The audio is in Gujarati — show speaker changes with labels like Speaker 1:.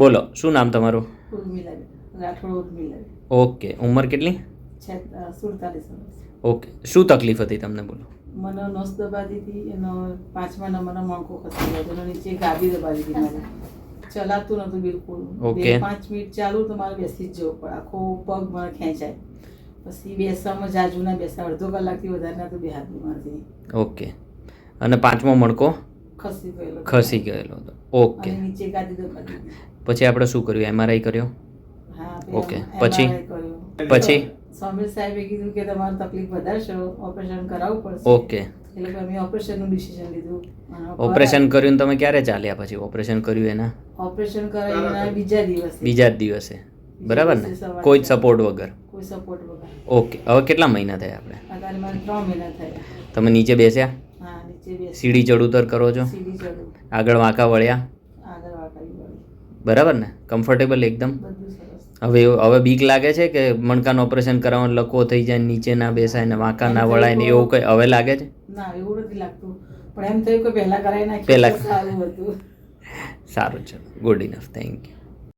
Speaker 1: બોલો શું નામ તમારું? ઓકે ઉંમર કેટલી? ઓકે શું તકલીફ હતી તમને બોલો?
Speaker 2: મને નસ દબાવી હતી એનો પાંચમા નંબરનો મણકો ખસી ગયો એનો નીચે ગાદી દબાવી હતી મારે ચલાતું નહોતું બિલકુલ.
Speaker 1: ઓકે.
Speaker 2: પાંચ મિનિટ ચાલુ તો મારે બેસી જ જવું પડે. આખો પગ મને ખેંચાય. પછી બેસવામાં જાજુ ના બેસા અડધો કલાકથી વધારે ના તો બેહાતું મારથી.
Speaker 1: ઓકે. અને પાંચમો મણકો?
Speaker 2: ખસી ગયેલો
Speaker 1: ખસી ગયેલો હતો. ઓકે.
Speaker 2: નીચે ગાદી દબાવી.
Speaker 1: પછી આપણે શું કર્યું? એમઆરઆઈ કર્યો? ઓકે. પછી? પછી?
Speaker 2: સમીર સાહેબે કીધું કે તમારે તકલીફ વધારશો ઓપરેશન કરાવવું પડશે.
Speaker 1: ઓકે
Speaker 2: એટલે અમે ઓપરેશનનું ડિસિઝન લીધું.
Speaker 1: ઓપરેશન કર્યું તમે ક્યારે ચાલ્યા પછી? ઓપરેશન કર્યું એના?
Speaker 2: ઓપરેશન કરાવીને બીજા દિવસે.
Speaker 1: બીજા જ દિવસે. બરાબર ને? કોઈ જ સપોર્ટ વગર?
Speaker 2: કોઈ સપોર્ટ વગર.
Speaker 1: ઓકે હવે કેટલા મહિના થયા આપણે?
Speaker 2: અત્યારે મારે મહિના થયા.
Speaker 1: તમે નીચે બેસ્યા?
Speaker 2: હા નીચે બેસી
Speaker 1: સીડી ચડ ઉતર કરો છો?
Speaker 2: સીડી ચડું
Speaker 1: આગળ વાંકા વળ્યા? બરાબર ને? કમ્ફર્ટેબલ એકદમ. હવે હવે બીક લાગે છે કે મણકાનું ઓપરેશન કરાવવાનું લકવો થઈ જાય નીચે ના બેસાય ને વાંકા ના વળાય ને એવું કંઈ હવે લાગે છે?
Speaker 2: ના એવું નથી લાગતું. પણ એમ થયું કે પહેલા કરાવી નાખ્યું
Speaker 1: પહેલા-
Speaker 2: સારું હતું.
Speaker 1: સારું ચલો. Good enough thank you